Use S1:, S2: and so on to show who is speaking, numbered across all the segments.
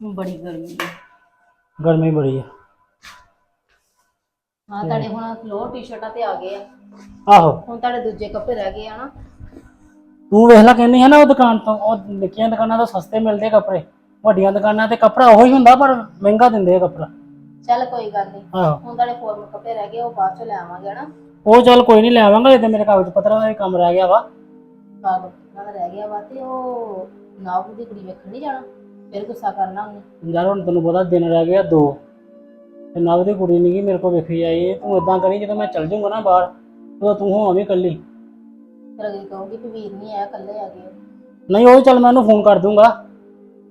S1: ਬੜੀ ਗਰਮੀ ਹੈ।
S2: ਗਰਮੀ ਬੜੀ ਆ
S1: ਹਾਂ ਤੁਹਾਡੇ ਹੁਣ ਲੋਅਰ ਟੀ-ਸ਼ਰਟਾਂ ਤੇ ਆ ਗਏ ਆ।
S2: ਆਹੋ।
S1: ਹੁਣ ਤੁਹਾਡੇ ਦੂਜੇ ਕੱਪੜੇ ਰਹਿ ਗਏ ਆ ਨਾ।
S2: ਤੂੰ ਵੇਖ ਲੈ ਕਹਿੰਦੀ ਹੈ ਨਾ ਉਹ ਦੁਕਾਨ ਤੋਂ ਉਹ ਨਿੱਕੀਆਂ ਦੁਕਾਨਾਂ ਤੋਂ ਸਸਤੇ ਮਿਲਦੇ ਕੱਪੜੇ ਵੱਡੀਆਂ ਦੁਕਾਨਾਂ ਤੇ ਕੱਪੜਾ ਉਹੀ ਹੁੰਦਾ ਪਰ ਮਹਿੰਗਾ ਦਿੰਦੇ ਆ ਕੱਪੜਾ।
S1: ਚੱਲ ਕੋਈ ਗੱਲ ਨਹੀਂ
S2: ਆਹੋ।
S1: ਹੁਣ ਤੁਹਾਡੇ ਫੋਰਮਲ ਕੱਪੜੇ ਰਹਿ ਗਏ ਉਹ ਬਾਅਦ ਚ ਲੈ ਆਵਾਂਗੇ ਨਾ
S2: ਉਹ ਚੱਲ ਕੋਈ ਨਹੀਂ ਲੈ ਆਵਾਂਗਾ ਇਹ ਤੇ ਮੇਰੇ ਕਾਗਜ਼ ਪੱਤਰਾਂ ਦਾ ਵੀ ਕੰਮ ਰਹਿ ਗਿਆ ਵਾ।
S1: ਕਾਗਜ਼ ਦਾ ਰਹਿ ਗਿਆ ਵਾ ਤੇ ਉਹ ਨਾਵ ਦੀ ਕੁੜੀ ਵੇਖਣ ਨਹੀਂ ਜਾਣਾ? ਫਿਰ ਗੁੱਸਾ ਕਰਨਾ ਉਹਨੇ।
S2: ਯਾਰ ਹੁਣ ਤੈਨੂੰ ਪਤਾ ਦਿਨ ਰਹਿ ਗਿਆ ਦੋ। ਤੇ ਨਵ ਦੀ ਕੁੜੀ ਨਹੀਂ ਮੇਰੇ ਕੋਲ ਵੇਖੀ ਆਈ। ਤੂੰ ਇਦਾਂ ਕਰੀ ਜਦੋਂ ਮੈਂ ਚੱਲ ਜਾਊਂਗਾ ਨਾ ਬਾਹਰ ਉਦੋਂ ਤੂੰ ਹੋਵੇਂ ਇਕੱਲੀ।
S1: ਫਿਰ ਅਗਲੀ ਕਹੂੰਗੀ ਕਿ ਵੀਰ ਨਹੀਂ ਆਇਆ ਇਕੱਲੇ ਆ ਗਏ।
S2: ਨਹੀਂ ਉਹ ਚੱਲ ਮੈਂ ਉਹਨੂੰ ਫੋਨ ਕਰ ਦੂੰਗਾ।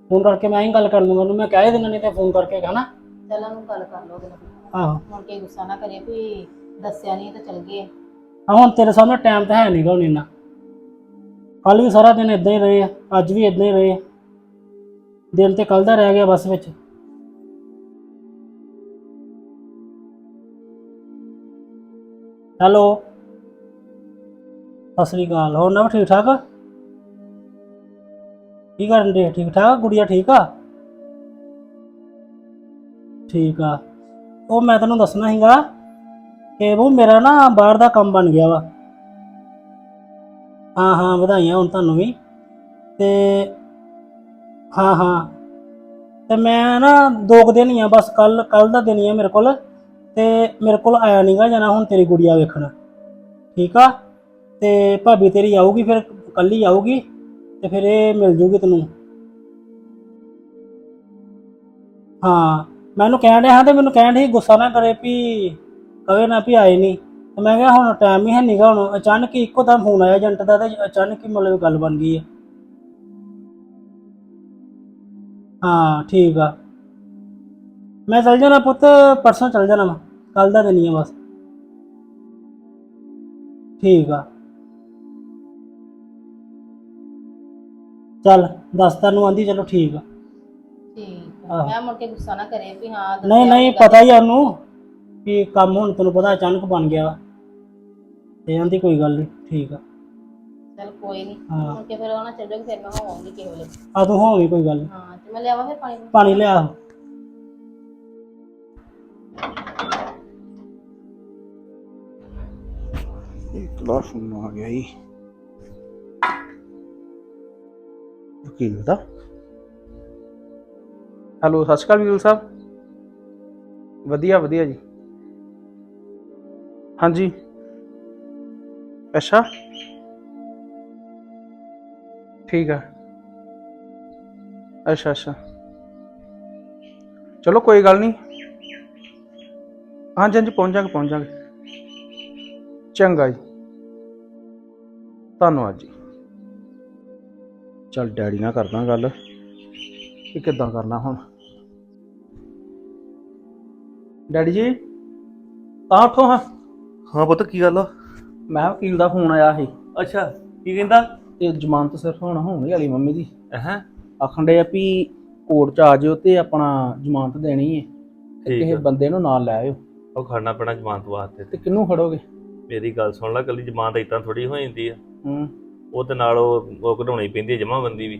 S2: ਫੋਨ ਕਰਕੇ ਮੈਂ ਹੀ ਗੱਲ ਕਰ ਲੂੰਗਾ ਉਹਨੂੰ ਮੈਂ ਕਹਿ ਦੇਣਾ ਨਹੀਂ ਤੇ ਫੋਨ ਕਰਕੇ ਕਹਣਾ।
S1: ਚੱਲ ਉਹਨੂੰ ਗੱਲ ਕਰ ਨਾਲ
S2: ਆਹੋ।
S1: ਮੁੜ ਕੇ ਗੁੱਸਾ ਨਾ ਕਰੇ ਵੀ ਦੱਸਿਆ ਨਹੀਂ ਤੇ ਚਲ ਗਏ।
S2: ਆ ਹੁਣ ਤੇਰੇ ਸਾਹਮਣੇ ਟਾਈਮ ਤਾਂ ਹੈ ਨਹੀਂਗਾ ਹੁਣ ਇੰਨਾ। ਕੱਲ ਵੀ ਸਾਰਾ ਦਿਨ ਇਦਾਂ ਹੀ ਰਹੇ ਆ ਅੱਜ ਵੀ ਇਦਾਂ ਹੀ ਰਹੇ ਆ। ਦਿਲ ਤੇ ਕੱਲ ਦਾ ਰਹਿ ਗਿਆ ਬਸ ਵਿੱਚ। ਹੈਲੋ। ਸਤਿ ਸ੍ਰੀ ਅਕਾਲ, ਹੋਰ ਨਾ ਠੀਕ ਠਾਕ? ਕੀ ਕਰਨ ਦੇ ਠੀਕ ਠਾਕ? ਗੁੜੀਆ ਠੀਕ ਆ? ਠੀਕ ਆ। ਉਹ ਮੈਂ ਤੈਨੂੰ ਦੱਸਣਾ ਸੀਗਾ ਕਿ ਉਹ ਮੇਰਾ ਨਾ ਬਾਹਰ ਦਾ ਕੰਮ ਬਣ ਗਿਆ ਵਾ। ਹਾਂ ਹਾਂ, ਵਧਾਈਆਂ ਹੁਣ ਤੁਹਾਨੂੰ ਵੀ। ਤੇ ਹਾਂ ਹਾਂ। ਤੇ ਮੈਂ ਨਾ ਦੋ ਕੁ ਦਿਨ ਹੀ ਆ, ਬਸ ਕੱਲ ਕੱਲ ਦਾ ਦਿਨ ਹੀ ਆ ਮੇਰੇ ਕੋਲ। ਤੇ ਮੇਰੇ ਕੋਲ ਆਇਆ ਨਹੀਂਗਾ ਜਾਣਾ ਹੁਣ ਤੇਰੀ ਗੁੜੀਆ ਵੇਖਣ। ਠੀਕ ਆ? ਤੇ ਭਾਬੀ ਤੇਰੀ ਆਊਗੀ ਫਿਰ, ਕੱਲ ਹੀ ਆਊਗੀ। ਤੇ ਫਿਰ ਇਹ ਮਿਲ ਜੂਗੀ ਤੈਨੂੰ। ਹਾਂ ਮੈਨੂੰ ਕਹਿਣ ਡਿਆ ਹਾਂ ਤੇ ਮੈਨੂੰ ਕਹਿਣ ਡਈ ਗੁੱਸਾ ਨਾ ਕਰੇ ਵੀ, ਕਵੇ ਨਾ ਵੀ ਆਏ ਨਹੀਂ ਤੇ ਮੈਂ ਕਿਹਾ ਹੁਣ ਟਾਈਮ ਹੀ ਹੈ ਨਹੀਂਗਾ ਹੁਣ, ਅਚਾਨਕ ਹੀ ਇੱਕੋ ਦਮ ਫੋਨ ਆਇਆ ਏਜੰਟ ਦਾ ਤੇ ਅਚਾਨਕ ਹੀ ਮਤਲਬ ਗੱਲ ਬਣ ਗਈ ਹੈ ਹਾਂ ਠੀਕ ਆ। ਮੈਂ ਚੱਲ ਜਾਣਾ ਪੁੱਤ ਪਰਸੋਂ ਚੱਲ ਜਾਣਾ ਮੈਂ। ਕੱਲ ਦਾ ਦਿਨ ਹੀ ਆ ਬਸ। ਠੀਕ ਆ। ਚੱਲ ਦੱਸ ਤੈਨੂੰ ਆਂਦੀ ਚਲੋ ਠੀਕ ਆ।
S1: ਠੀਕ ਆ।
S2: ਆਹੋ।
S1: ਮੈਂ ਮੁੜ ਕੇ ਗੁੱਸਾ ਨਾ ਕਰੇ ਵੀ ਹਾਂ
S2: ਨਹੀਂ
S1: ਦੱਸਿਆ
S2: ਨਹੀਂ
S1: ਹੋਊਗਾ।
S2: ਪਤਾ ਹੀ ਆ ਉਹਨੂੰ ਕਿ ਕੰਮ ਹੁਣ ਤੈਨੂੰ ਪਤਾ ਅਚਾਨਕ ਬਣ ਗਿਆ ਵਾ। ਤੇ ਆਂਦੀ ਕੋਈ ਗੱਲ ਨਹੀਂ ਠੀਕ ਆ।
S1: ਕੋਈ ਨਹੀਂ
S2: ਹਾਂ।
S1: ਮੁੜ ਕੇ ਫਿਰ ਉਹਨਾਂ ਚੱਲ ਜਾਊਗੀ ਫਿਰ ਮੈਂ ਹੋਵਾਂਗੀ ਕਿਸੇ ਵੇਲੇ।
S2: ਆ ਤੂੰ ਹੋਵੇਂ ਕੋਈ ਗੱਲ? ਨੀ।
S1: ਹਾਂ ਤੇ ਮੈਂ ਲਿਆਵਾਂ ਫਿਰ ਪਾਣੀ?
S2: ਪਾਣੀ ਲਿਆ।
S3: ਇੱਕ ਦਾ ਫੋਨ ਆ ਗਿਆ ਜੀ। ਵਕੀਲ ਦਾ ਹੈਲੋ ਸਤਿ ਸ਼੍ਰੀ ਅਕਾਲ ਵੀਰ ਸਾਹਿਬ। ਵਧੀਆ ਵਧੀਆ ਜੀ। ਹਾਂਜੀ। ਅੱਛਾ। ਠੀਕ ਆ। ਅੱਛਾ ਅੱਛਾ। ਚਲੋ ਕੋਈ ਗੱਲ ਨਹੀਂ। ਹਾਂਜੀ ਹਾਂਜੀ ਪਹੁੰਚ ਜਾਗੇ ਪਹੁੰਚ ਜਾਗੇ ਚੰਗਾ ਜੀ। ਧੰਨਵਾਦ ਜੀ। ਚਲ ਡੈਡੀ ਨਾਲ ਕਰਦਾ ਗੱਲ। ਕਿ ਕਿੱਦਾਂ ਕਰਨਾ ਹੁਣ? ਡੈਡੀ ਜੀ ਤਾਂ ਉੱਠੋ ਹਾਂ।
S4: ਹਾਂ ਪੁੱਤ ਕੀ ਗੱਲ ਆ?
S3: ਮੈਂ ਕਿਹਾ ਵਕੀਲ ਦਾ ਫੋਨ ਆਇਆ ਸੀ।
S4: ਅੱਛਾ ਕੀ ਕਹਿੰਦਾ?
S3: ਤੇ ਜ਼ਮਾਨਤ ਸਿਰਫ ਹੁਣ ਹੋਣੀ ਵਾਲੀ ਮੰਮੀ ਦੀ।
S4: ਹੈ?
S3: ਆਖਣ ਦੇ ਆ ਵੀ ਕੋਰਟ ਚ ਆ ਜਿਓ ਤੇ ਆਪਣਾ ਜ਼ਮਾਨਤ ਦੇਣੀ ਹੈ ਤੇ ਕਿਸੇ। ਬੰਦੇ ਨੂੰ ਨਾਲ ਲੈ ਆਇਓ।
S4: ਉਹ ਖੜਨਾ ਪੈਣਾ ਜ਼ਮਾਨਤ ਵਾਸਤੇ
S3: ਤੇ ਕਿਹਨੂੰ ਖੜੋਗੇ?
S4: ਮੇਰੀ ਗੱਲ ਸੁਣ ਲੈ ਕੱਲੀ ਜ਼ਮਾਨਤ ਇਤਾਂ ਥੋੜੀ ਹੋ ਜਾਂਦੀ ਆ।
S3: ਹੂੰ।
S4: ਉਹ ਤੇ ਨਾਲ ਉਹ ਉਹ ਕਢਾਉਣੀ ਪੈਂਦੀ ਹੈ ਜਮਾਬੰਦੀ ਵੀ।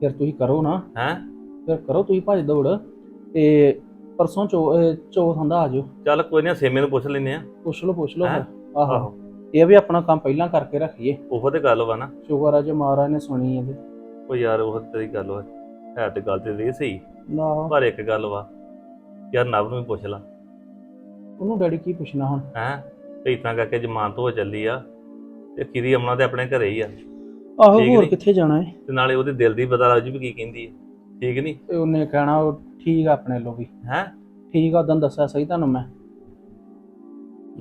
S3: ਫਿਰ ਤੁਸੀਂ ਕਰੋ ਨਾ।
S4: ਹੈ?
S3: ਫਿਰ ਕਰੋ ਤੁਸੀਂ ਭੱਜ ਦੌੜ। ਤੇ ਪਰਸੋਂ ਚੋ ਚੌਥ ਹੁੰਦਾ ਆ ਜਿਓ।
S4: ਚੱਲ ਕੋਈ ਨਹੀਂ ਸੇਮੇ ਨੂੰ ਪੁੱਛ ਲੈਨੇ ਆ।
S3: ਪੁੱਛ ਲਓ ਪੁੱਛ ਲਓ ਆਹੋ। ਇਹ ਵੀ ਆਪਣਾ ਕੰਮ ਪਹਿਲਾਂ ਕਰਕੇ ਰੱਖੀਏ।
S4: ਉਹ ਤੇ ਗੱਲ ਵਾ ਨਾ।
S3: ਸ਼ੁਕਰ ਆ ਜੇ ਮਹਾਰਾਜ ਨੇ ਸੁਣੀ ਇਹਦੇ
S4: ਉਹ ਯਾਰ ਉਹ ਤੇਰੀ ਗੱਲ ਵਾ ਹੈ ਤੇ ਗੱਲ ਤੇ ਰਹੀ ਸਹੀ।
S3: ਨਾ।
S4: ਪਰ ਇੱਕ ਗੱਲ ਵਾ ਯਾਰ ਨਵ ਨੂੰ ਵੀ ਪੁੱਛ ਲਾ।
S3: ਉਹਨੂੰ ਡੈਡੀ ਕੀ ਪੁੱਛਣਾ ਹੁਣ?
S4: ਹੈ? ਤੇ ਇਤਾਂ ਕਰਕੇ ਜ਼ਮਾਨਤ ਹੋ ਚੱਲੀ ਆ ਤੇ ਕਿਰੀ ਅਮਨਾ ਤੇ ਆਪਣੇ ਘਰੇ ਹੀ ਆ।
S3: ਆਹੋ
S4: ਠੀਕ
S3: ਹੋਰ
S4: ਨੀ।
S3: ਕਿੱਥੇ ਜਾਣਾ ਹੈ
S4: ਤੇ ਨਾਲੇ ਉਹਦੇ ਦਿਲ ਦੀ ਪਤਾ ਲੱਗ ਜੂ ਵੀ ਕੀ ਕਹਿੰਦੀ ਹੈ ਠੀਕ ਨਹੀਂ?
S3: ਤੇ ਉਹਨੇ ਕਹਿਣਾ ਉਹ ਠੀਕ ਆ ਆਪਣੇ ਲੋ ਵੀ।
S4: ਹੈ?
S3: ਠੀਕ ਆ ਉਦੋਂ ਦੱਸਿਆ ਸਹੀ ਤੁਹਾਨੂੰ ਮੈਂ।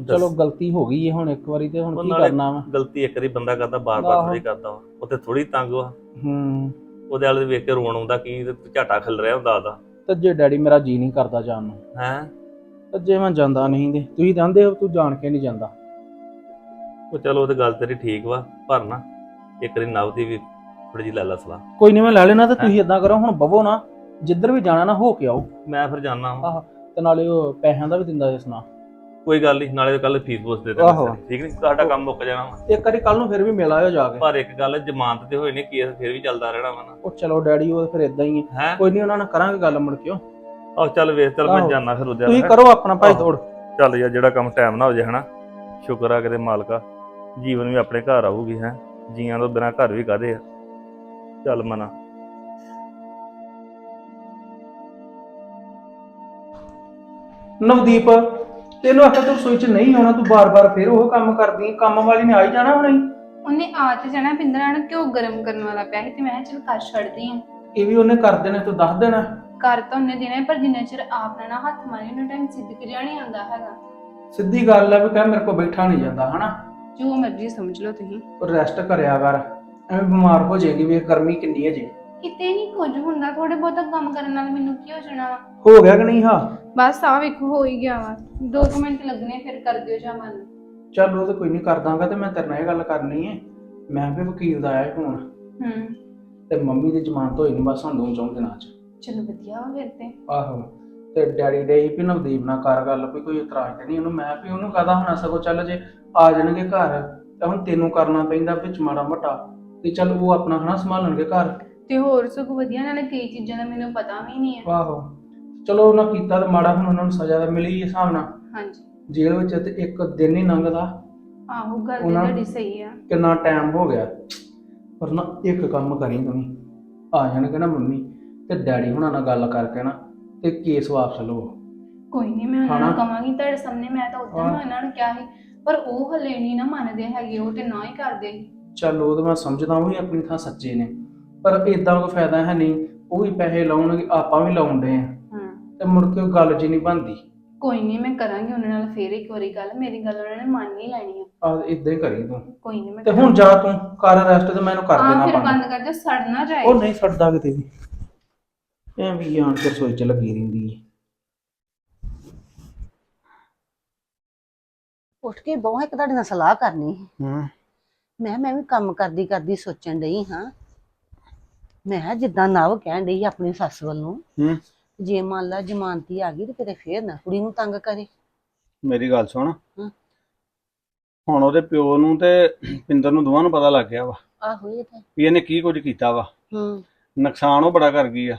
S3: ਚਲੋ ਗਲਤੀ ਹੋ ਗਈ ਹੈ ਹੁਣ ਇੱਕ ਵਾਰੀ ਤੇ ਹੁਣ ਕੀ ਕਰਨਾ ਵਾ?
S4: ਗਲਤੀ ਇੱਕ ਵਾਰੀ ਬੰਦਾ ਕਰਦਾ ਬਾਰ-ਬਾਰ। ਥੋੜੀ ਕਰਦਾ ਵਾ। ਉੱਥੇ ਥੋੜੀ ਤੰਗ ਵਾ।
S3: ਹੂੰ।
S4: ਉਹਦੇ ਵਾਲੇ ਵੇਖ ਕੇ ਰੋਣ ਆਉਂਦਾ ਕੀ ਤੇ ਝਾਟਾ ਖਿਲ ਰਿਹਾ ਹੁੰਦਾ ਉਹਦਾ।
S3: ਤੇ ਜੇ ਡੈਡੀ ਮੇਰਾ ਜੀ ਨਹੀਂ ਕਰਦਾ ਜਾਣ ਨੂੰ?
S4: ਹੈ?
S3: ਤੇ ਜੇ ਮੈਂ ਜਾਂਦਾ ਨਹੀਂ ਤੇ ਤੁਸੀਂ ਕਹਿੰਦੇ ਹੋ ਤੂੰ ਜਾਣ ਕੇ ਨਹੀਂ ਜਾਂਦਾ।
S4: ਉਹ ਚਲੋ ਉਹ ਤੇ ਗੱਲ ਤੇਰੀ ਠੀਕ ਵਾ ਪਰ ਨਾ ਇੱਕ ਵਾਰੀ ਨਵ ਦੀ ਵੀ ਥੋੜੀ ਜਿਹੀ ਲੈ ਲਾ ਸਲਾਹ।
S3: ਕੋਈ ਨਹੀਂ ਮੈਂ ਲੈ ਲੈਣਾ ਤੇ ਤੁਸੀਂ ਇਦਾਂ ਕਰੋ ਹੁਣ ਬਵੋ ਨਾ ਜਿੱਧਰ ਵੀ ਜਾਣਾ ਨਾ ਹੋ ਕੇ ਆਓ।
S4: ਮੈਂ ਫਿਰ ਜਾਣਾ
S3: ਆਹ ਤੇ ਨਾਲੇ ਉਹ ਪੈਸਿਆਂ ਦਾ ਵੀ ਦਿੰਦਾ ਜੇ ਸੁਣਾ
S4: ਕੋਈ ਗੱਲ ਨਹੀਂ ਨਾਲੇ ਕੱਲ ਫੀਸ ਫੂਸ ਦੇ
S3: ਆਹੋ।
S4: ਦੇਣਾ ਠੀਕ ਨਹੀਂ? ਤੁਹਾਡਾ ਕੰਮ ਮੁੱਕ ਜਾਣਾ ਵਾ।
S3: ਇੱਕ ਵਾਰੀ ਕੱਲ ਨੂੰ ਫਿਰ ਵੀ ਮਿਲ ਆਇਓ ਜਾ ਕੇ।
S4: ਪਰ ਇੱਕ ਗੱਲ ਜ਼ਮਾਨਤ ਤੇ ਹੋਏ ਨੇ ਕੇਸ ਫਿਰ ਵੀ ਚੱਲਦਾ ਰਹਿਣਾ ਵਾ ਨਾ।
S3: ਉਹ ਚਲੋ ਡੈਡੀ ਉਹ ਫਿਰ ਇਦਾਂ ਹੀ ਹੈ।
S4: ਹੈ?
S3: ਕੋਈ ਨਹੀਂ ਉਹਨਾਂ ਨਾਲ ਕਰਾਂਗੇ ਗੱਲ ਮੁੜ ਕੇ
S4: ਆਹ ਚੱਲ ਵੇਖ ਚੱਲ ਮੈਂ
S3: ਆਹੋ।
S4: ਜਾਣਾ ਫਿਰ ਉਹਦੇ
S3: ਤੁਸੀਂ
S4: ਨਾਲ
S3: ਕਰੋ ਆਪਣਾ ਭਾਈ
S4: ਆਹੋ।
S3: ਤੋੜ।
S4: ਚੱਲ ਯਾਰ ਜਿਹੜਾ ਕੰਮ ਟਾਈਮ ਨਾਲ ਹੋ ਜਾਏ ਹਨਾ? ਸ਼ੁਕਰ ਆ ਕਿਤੇ ਮਾਲਕਾ। ਜੀਵਨ ਵੀ ਆਪਣੇ ਘਰ ਆਊਗੀ ਹੈ? ਜੀਆਂ ਤੋਂ ਬਿਨਾ ਘਰ ਵੀ ਕਾਦੇ ਆ? ਚੱਲ ਮਨਾ।
S3: ਨਵਦੀਪ ਤੈਨੂੰ ਆਖਿਆ ਤੂੰ ਰਸੋਈ ਚ ਨਹੀਂ ਆਉਣਾ ਤੂੰ ਬਾਰ-ਬਾਰ ਫਿਰ ਉਹ ਕੰਮ ਕਰਦੀ ਹੈ। ਕੰਮ ਵਾਲੀ ਨੇ ਆ ਹੀ ਜਾਣਾ ਹੁਣੇ।
S5: ਉਹਨੇ ਆ ਤੇ ਜਾਣਾ ਪਿੰਦਰਾ ਨੂੰ ਘਿਓ ਗਰਮ ਕਰਨ ਵਾਲਾ ਪਿਆ ਸੀ ਤੇ ਮੈਂ ਕਿਹਾ ਚਲ ਕਰ ਛੱਡਦੀ ਆ
S3: ਇਹ ਵੀ ਉਹਨੇ ਕਰ ਦੇਣਾ ਤੂੰ ਦੱਸ ਦੇਣਾ।
S5: ਕਰ ਤਾਂ ਉਹਨੇ ਦੇਣਾ ਪਰ ਜਿੰਨਾ ਚਿਰ ਆਪ ਨਾ ਨਾ ਹੱਥ ਮਾਰੇ ਉਹਨੂੰ ਟਾਈਮ ਸਿੱਧ ਕਰਿਆ ਨਹੀਂ ਆਉਂਦਾ ਹੈਗਾ।
S3: ਸਿੱਧੀ ਗੱਲ ਹੈ ਵੀ ਕਹਿ ਮੇਰੇ ਕੋਲ ਬੈਠਾ ਨਹੀਂ ਜਾਂਦਾ ਹਨਾ?
S5: ਜੋ ਮਰਜ਼ੀ ਸਮਝ ਲਓ ਤੁਸੀਂ।
S3: ਰੈਸਟ ਕਰਿਆ ਕਰ ਐਵੇਂ ਬਿਮਾਰ ਹੋ ਜਾਏਗੀ ਵੀ ਗਰਮੀ ਕਿੰਨੀ ਹੈ ਜੀ।
S5: ਕਿਤੇ ਨਹੀਂ ਕੁਝ ਹੁੰਦਾ ਥੋੜੇ ਬਹੁਤਾ ਕੰਮ ਕਰਨ ਨਾਲ ਮੈਨੂੰ ਕੀ ਹੋ ਜਾਣਾ ਵਾ?
S3: ਹੋ ਗਿਆ ਕਿ ਨਹੀਂ ਹਾਂ?
S5: ਬਸ ਆ ਵੇਖੋ ਹੋ ਹੀ ਗਿਆ ਵਾ। 2 ਮਿੰਟ ਲੱਗਣੇ ਫਿਰ ਕਰ ਦਿਓ ਜਾਂ ਮਨ
S3: ਚੱਲ ਉਹ ਤਾਂ ਕੋਈ ਨਹੀਂ ਕਰ ਦਾਂਗਾ ਤੇ ਮੈਂ ਤੇਰੇ ਨਾਲ ਇਹ ਗੱਲ ਕਰਨੀ ਹੈ ਮੈਂ ਵੀ ਵਕੀਲ ਦਾ ਆਇਆ ਫੋਨ
S5: ਹੂੰ।
S3: ਤੇ ਮੰਮੀ ਦੀ ਜ਼ਮਾਨਤ ਹੋਈ ਨਹੀਂ ਬਸ ਹੁਣ ਦੋ ਚੌਂ ਦਿਨਾਂ ਚ।
S5: ਚਲੋ ਵਧੀਆ ਵਾ ਫਿਰ ਤੇ।
S3: ਆਹੋ। ਤੇ ਡੈਡੀ ਡੇ ਵੀ ਨਵਦੀਪ ਨਾਲ ਕਰ ਗੱਲ ਵੀ ਕੋਈ ਇਤਰਾਜ਼ ਤੇ ਨਹੀਂ ਉਹਨੂੰ। ਮੈਂ ਵੀ ਉਹਨੂੰ ਕਹਦਾ ਹੋਣਾ ਸਗੋਂ ਚੱਲ ਜੇ ਆ ਜਾਣਗੇ ਘਰ ਤਾਂ ਹੁਣ ਤੈਨੂੰ ਕਰਨਾ ਪੈਂਦਾ ਵਿੱਚ ਮਾੜਾ ਮੋਟਾ। ਤੇ ਚੱਲ ਉਹ ਆਪਣਾ ਹਨਾ ਸੰਭਾਲਣਗੇ ਘਰ।
S5: ਤੇ ਹੋਰ ਸਗੋਂ ਵਧੀਆ ਨਾਲੇ ਕਈ ਚੀਜ਼ਾਂ ਦਾ ਮੈਨੂੰ ਪਤਾ ਵੀ ਨਹੀਂ ਹੈ।
S3: ਆਹੋ। ਚਲੋ ਉਹਨਾਂ ਕੀਤਾ ਤੇ ਮਾੜਾ ਹੁਣ ਉਹਨਾਂ ਨੂੰ ਸਜ਼ਾ ਤਾਂ ਮਿਲੀ ਇਸ ਹਿਸਾਬ ਨਾਲ।
S5: ਹਾਂਜੀ।
S3: ਜੇਲ੍ਹ ਵਿੱਚ ਤੇ ਇੱਕ ਦਿਨ ਹੀ ਲੰਘਦਾ।
S5: ਆਹੋ ਗੱਲ ਤੇ
S3: ਉਹਨਾਂ-
S5: ਤੁਹਾਡੀ ਸਹੀ ਆ।
S3: ਕਿੰਨਾ ਟਾਈਮ ਹੋ ਗਿਆ। ਪਰ ਨਾ ਇੱਕ ਕੰਮ ਕਰੀ ਤੂੰ ਆ ਜਾਣਗੇ ਨਾ ਮੰਮੀ ਤੇ ਡੈਡੀ ਹੁਣਾਂ ਨਾਲ ਗੱਲ ਕਰਕੇ ਨਾ ਤੇ ਕੇਸ ਵਾਪਸ ਲਵੋ।
S5: ਕੋਈ ਨਹੀਂ ਮੈਂ ਉਹਨਾਂ
S3: ਹਨਾ?
S5: ਨੂੰ ਕਵਾਂਗੀ ਤੁਹਾਡੇ ਸਾਹਮਣੇ ਮੈਂ ਤਾਂ ਉਦੋਂ
S3: ਹਾਂ।
S5: ਉਹਨਾਂ ਨੂੰ ਕਿਹਾ ਸੀ। ਪਰ ਉਹ ਹਲੇ ਨਹੀਂ ਨਾ ਮੰਨਦੇ ਹੈਗੇ ਉਹ ਤੇ ਨਾ ਹੀ ਕਰਦੇ।
S3: ਚੱਲ ਉਹ ਤਾਂ ਮੈਂ ਸਮਝਦਾ ਉਹ ਵੀ ਆਪਣੀ ਥਾਂ ਸੱਚੇ ਨੇ। ਪਰ ਇਦਾਂ ਕੋਈ ਫਾਇਦਾ ਹੈ ਨਹੀਂ ਉਹ ਵੀ ਪੈਸੇ ਲਾਉਣਗੇ ਆਪਾਂ ਵੀ ਲਾਉਂਦੇ ਆ।
S5: ਹਾਂ।
S3: ਤੇ ਮੁੜ ਕੇ ਉਹ ਗੱਲ ਜੀ ਨਹੀਂ ਬਣਦੀ।
S5: ਕੋਈ ਨਹੀਂ ਮੈਂ ਕਰਾਂਗੀ ਉਹਨਾਂ ਨਾਲ ਫੇਰ ਇੱਕ ਵਾਰੀ ਗੱਲ ਮੇਰੀ ਗੱਲ ਉਹਨਾਂ ਨੇ ਮੰਨ ਨਹੀਂ ਲੈਣੀ ਆ।
S3: ਆ ਇਦਾਂ ਹੀ ਕਰੀ ਤੂੰ।
S5: ਕੋਈ ਨਹੀਂ ਮੈਂ
S3: ਤੇ ਹੁਣ ਜਾ ਤੂੰ ਕਰ ਰੈਸਟ ਤੇ ਮੈਨੂੰ ਕਰ
S5: ਹਾਂ
S3: ਦੇਣਾ
S5: ਫਿਰ
S3: ਬੰਦ।
S5: ਕਰ ਦਿਓ ਸੜ ਨਾ ਜਾਏ।
S3: ਉਹ ਨਹੀਂ ਛੱਡਦਾ ਕਿਤੇ ਵੀ। ਐ ਵੀ ਆਣ ਕੇ ਰਸੋਈ ਚ ਲੱਗੀ ਰਹਿੰਦੀ ਹੈ
S6: ਉੱਠ ਕੇ ਬਹੁਤ ਇੱਕ ਤੁਹਾਡੇ ਨਾਲ ਸਲਾਹ ਕਰਨੀ ਸੀ।
S3: ਹੂੰ।
S6: ਮੈਂ ਮੈਂ ਵੀ ਕੰਮ ਕਰਦੀ ਕਰਦੀ ਸੋਚਣ ਡਈ ਹਾਂ। ਮੈਂ ਕਿਹਾ ਜਿੱਦਾਂ ਨਵ ਕਹਿਣ ਡਈ ਆਪਣੀ ਸੱਸ ਵੱਲ
S7: ਹੂੰ।
S6: ਜੇ ਮੰਨ ਲਾ ਜ਼ਮਾਨਤੀ ਆ ਗਈ ਤੇ ਕਿਤੇ ਫੇਰ ਨਾ ਕੁੜੀ ਨੂੰ ਤੰਗ ਕਰੇ।
S7: ਮੇਰੀ ਗੱਲ ਸੁਣ।
S6: ਹਾਂ।
S7: ਹੁਣ ਉਹਦੇ ਪਿਓ ਨੂੰ ਤੇ ਪਿੰਦਰ ਨੂੰ ਦੋਵਾਂ ਨੂੰ ਪਤਾ ਲੱਗ ਗਿਆ ਵਾ
S6: ਆਹੋ ਇਹ ਤਾਂ
S7: ਵੀ ਇਹਨੇ ਕੀ ਕੁਝ ਕੀਤਾ ਵਾ।
S6: ਹੂੰ।
S7: ਨੁਕਸਾਨ ਉਹ ਬੜਾ ਕਰ ਗਈ ਆ।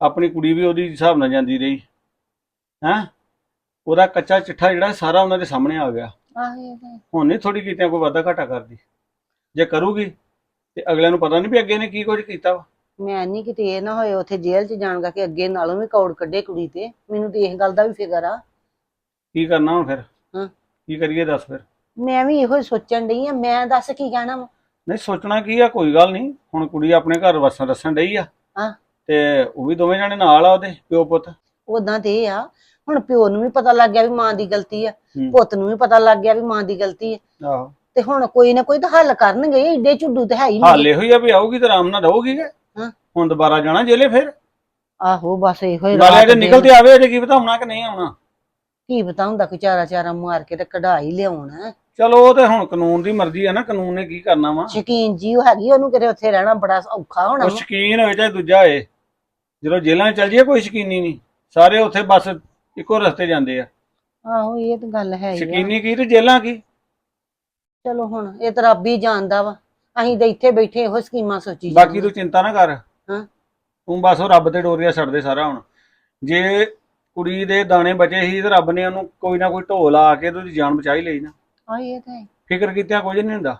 S7: ਆਪਣੀ ਕੁੜੀ ਵੀ ਉਹਦੀ ਹਿਸਾਬ ਨਾਲ ਜਾਂਦੀ ਰਹੀ। ਹੈਂ? ਉਹਦਾ ਕੱਚਾ ਚਿੱਠਾ ਜਿਹੜਾ ਸਾਰਾ ਉਹਨਾਂ ਦੇ ਸਾਹਮਣੇ ਆ ਗਿਆ।
S6: ਆਹੋ ਇਹ ਤਾਂ
S7: ਹੁਣ ਨਹੀਂ ਥੋੜੀ ਕੀਤਿਆਂ ਕੋਈ ਵਾਧਾ ਘਾਟਾ ਕਰਦੀ। ਜੇ ਕਰੂਗੀ ਤੇ ਅਗਲਿਆਂ ਨੂੰ ਪਤਾ ਨਹੀਂ ਵੀ ਅੱਗੇ ਨੇ ਕੀ ਕੁਝ ਕੀਤਾ ਵਾ।
S6: ਮੈਂ ਨਹੀਂ ਕਿਤੇ ਇਹ ਨਾ ਹੋਏ ਉੱਥੇ ਜੇਲ੍ਹ 'ਚ ਜਾਣਗਾ ਕਿ ਅੱਗੇ ਨਾਲੋਂ ਵੀ ਕੌੜ ਕੱਢੇ ਕੁੜੀ ਤੇ। ਮੈਨੂੰ ਤੇ ਇਸ ਗੱਲ ਦਾ ਵੀ ਫਿਕਰ ਆ।
S7: ਕੀ ਕਰਨਾ ਹੁਣ ਫਿਰ?
S6: ਹਾਂ।
S7: ਕੀ ਕਰੀਏ ਦੱਸ ਫਿਰ?
S6: ਮੈਂ ਵੀ ਇਹੋ ਹੀ ਸੋਚਣ ਡਈ ਆ ਮੈਂ ਦੱਸ ਕੀ ਕਹਿਣਾ ਵਾ?
S7: ਨਹੀਂ ਸੋਚਣਾ ਕੀ ਆ ਕੋਈ ਗੱਲ ਨਹੀਂ। ਹੁਣ ਕੁੜੀ ਆਪਣੇ ਘਰ ਵਸਣ ਰਸਣ ਡਈ ਆ।
S6: ਹਾਂ।
S7: ਤੇ ਉਹ ਵੀ ਦੋਵੇਂ ਜਾਣੇ ਨਾਲ ਆ ਉਹਦੇ ਪਿਓ ਪੁੱਤ?
S6: ਉਦਾਂ ਤੇ ਇਹ ਆ। ਹੁਣ ਪਿਓ ਨੂੰ ਵੀ ਪਤਾ ਲੱਗ ਗਿਆ ਵੀ ਮਾਂ ਦੀ ਗਲਤੀ ਆ।
S7: ਹੂੰ।
S6: ਪੁੱਤ ਨੂੰ ਵੀ ਪਤਾ ਲੱਗ ਗਿਆ ਵੀ ਮਾਂ ਦੀ ਗਲਤੀ ਆ।
S7: ਆਹੋ।
S6: ਤੇ ਹੁਣ ਕੋਈ ਨਾ ਕੋਈ ਤਾਂ ਹੱਲ ਕਰਨਗੇ ਏਡੇ ਝੁੱਡੂ ਤੇ ਹੈ ਹੀ
S7: ਹਾਲ
S6: ਨਹੀਂ
S7: ਇਹੋ ਹੀ ਆ ਵੀ ਆਊਗੀ ਤੇ ਆਰਾਮ ਨਾਲ ਰਹੂਗੀ ਕਿ
S6: ਹਾਂ।
S7: ਹੁਣ ਦੁਬਾਰਾ ਜਾਣਾ ਜੇਲੇ ਫਿਰ?
S6: ਆਹੋ ਬਸ ਇਹੋ ਹੀ
S7: ਨਾਲੇ ਅਜੇ। ਨਿਕਲ ਤੇ ਆਵੇ ਅਜੇ ਕੀ ਪਤਾ ਆਉਣਾ ਕਿ ਨਹੀਂ ਆਉਣਾ।
S6: ਕੀ ਪਤਾ ਹੁੰਦਾ ਕੋਈ ਚਾਰਾ ਚਾਰਾ ਮਾਰ ਕੇ ਤੇ ਕਢਾਈ ਲਿਆਉਣਾ
S7: ਚਲੋ ਉਹ ਤੇ ਹੁਣ ਕਾਨੂੰਨ ਦੀ ਮਰਜ਼ੀ ਆ ਨਾ ਕਾਨੂੰਨ ਨੇ ਕੀ ਕਰਨਾ ਵਾ?
S6: ਸ਼ਕੀਨ ਜੀ ਉਹ ਹੈਗੀ ਉਹਨੂੰ ਕਿਤੇ ਉੱਥੇ ਰਹਿਣਾ ਬੜਾ ਔਖਾ ਹੋਣਾ
S7: ਉਹ
S6: ਵਾ।
S7: ਸ਼ਕੀਨ ਹੋਏ ਚਾਹੇ ਦੂਜਾ ਹੋਏ। ਜਦੋਂ ਜੇਲਾਂ 'ਚ ਚੱਲ ਜਾਈਏ ਕੋਈ ਸ਼ਕੀਨੀ ਨਹੀਂ। ਸਾਰੇ ਉੱਥੇ ਬਸ ਇੱਕੋ ਰਸਤੇ ਜਾਂਦੇ ਆ।
S6: ਆਹੋ ਇਹ ਤਾਂ ਗੱਲ ਹੈ ਹੀ ਆ।
S7: ਸ਼ਕੀਨੀ ਕੀ ਤੇ ਜੇਲਾਂ ਕੀ?
S6: ਚਲੋ ਹੁਣ ਇਹ ਤਾਂ ਰੱਬ ਹੀ ਜਾਣਦਾ ਵਾ। ਅਸੀਂ ਤਾਂ ਇੱਥੇ ਬੈਠੇ ਇਹੋ ਸਕੀਮਾਂ ਸੋਚੀ
S7: ਬਾਕੀ ਤੂੰ ਚਿੰਤਾ ਨਾ ਕਰ।
S6: ਹਾਂ।
S7: ਤੂੰ ਬਸ ਉਹ ਰੱਬ ਤੇ ਡੋਰੀਆ ਛੱਡਦੇ ਸਾਰਾ ਹੁਣ। ਜੇ ਕੁੜੀ ਦੇ ਦਾਣੇ ਬਚੇ ਸੀ ਤੇ ਰੱਬ ਨੇ ਉਹਨੂੰ ਕੋਈ ਨਾ ਕੋਈ ਢੋਲ ਆ ਕੇ ਤੇ ਉਹਦੀ ਜਾਨ ਬਚਾਈ ਲਈ ਨਾ।
S6: ਆ ਇਹ ਤਾਂ ਹੈ।
S7: ਫਿਕਰ ਕੀਤਿਆਂ ਕੁਝ ਨਹੀਂ ਹੁੰਦਾ।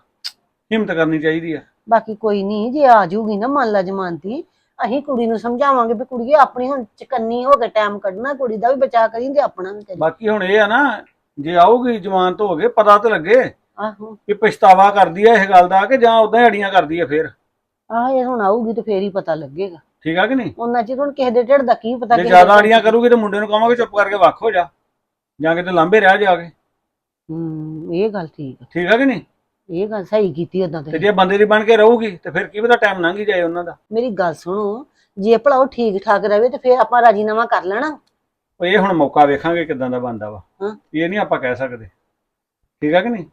S7: ਹਿੰਮਤ ਕਰਨੀ ਚਾਹੀਦੀ ਆ।
S6: ਬਾਕੀ ਕੋਈ ਨਹੀਂ ਜੇ ਆ ਜਾਊਗੀ ਨਾ ਮੰਨ ਲਾ ਜਮਾਨਤੀ ਅਸੀਂ ਕੁੜੀ ਨੂੰ ਸਮਝਾਵਾਂਗੇ ਵੀ ਕੁੜੀਏ ਆਪਣੀ ਹੁਣ ਚਕੰਨੀ ਹੋ ਕੇ ਟਾਈਮ ਕੱਢਣਾ ਕੁੜੀ ਦਾ ਵੀ ਬਚਾ ਕਰੀ ਤੇ ਆਪਣਾ ਵੀ ਕਰੀ।
S7: ਬਾਕੀ ਹੁਣ ਇਹ ਆ ਨਾ ਜੇ ਆਊਗੀ ਜਮਾਨਤ ਹੋ ਗਏ ਪਤਾ ਤਾਂ ਲੱਗੇ।
S6: ਆਹੋ।
S7: ਕਿ ਪਛਤਾਵਾ ਕਰਦੀ ਆ ਇਸ ਗੱਲ ਦਾ ਕਿ ਜਾਂ ਉਦਾਂ ਅੜੀਆਂ ਕਰਦੀ ਆ ਫੇਰ?
S6: ਆਹ ਇਹ ਹੁਣ ਆਊਗੀ ਤੇ ਫੇਰ ਹੀ ਪਤਾ ਲੱਗੇਗਾ।
S7: ਠੀਕ ਆ ਕਿ ਨਹੀਂ?
S6: ਉਹਨਾਂ ਚਿਰ ਹੁਣ ਕਿਸੇ ਦੇ ਢਿੱਡ ਦਾ ਕੀ ਪਤਾ
S7: ਜੇ
S6: ਕਿਸੇ
S7: ਜ਼ਿਆਦਾ ਅੜੀਆਂ ਕਰੂਗੀ ਤੇ ਮੁੰਡੇ ਨੂੰ ਕਹਾਂਗੇ ਚੁੱਪ ਕਰਕੇ ਵੱਖ ਹੋ ਜਾ। ਜਾਂ ਕਿਤੇ ਲਾਂਬੇ ਰਹਿ ਜਾ ਕੇ।
S6: ਹੂੰ ਇਹ ਗੱਲ ਠੀਕ ਆ।
S7: ਠੀਕ ਆ ਕਿ ਨਹੀਂ?
S6: ਇਹ ਗੱਲ ਸਹੀ ਕੀਤੀ ਉਦਾਂ
S7: ਤੇ
S6: ਤੇ
S7: ਜੇ ਬੰਦੇ ਦੀ ਬਣ ਕੇ ਰਹੂਗੀ ਤੇ ਫਿਰ ਕੀ ਪਤਾ ਟਾਈਮ ਲੰਘ ਹੀ ਜਾਏ ਉਹਨਾਂ ਦਾ।
S6: ਮੇਰੀ ਗੱਲ ਸੁਣੋ ਜੇ ਭਲਾ ਉਹ ਠੀਕ ਠਾਕ ਰਵੇ ਤੇ ਫੇਰ ਆਪਾਂ ਰਾਜੀਨਾਮਾ ਕਰ ਲੈਣਾ।
S7: ਉਹ ਇਹ ਹੁਣ ਮੌਕਾ ਵੇਖਾਂਗੇ ਕਿਦਾਂ ਦਾ ਬਣਦਾ ਵਾ।
S6: ਹਾਂ।
S7: ਇਹ ਨਹੀਂ ਆਪਾਂ ਕਹਿ ਸਕਦੇ। ਠੀਕ ਆ ਕਿ ਨਹੀਂ?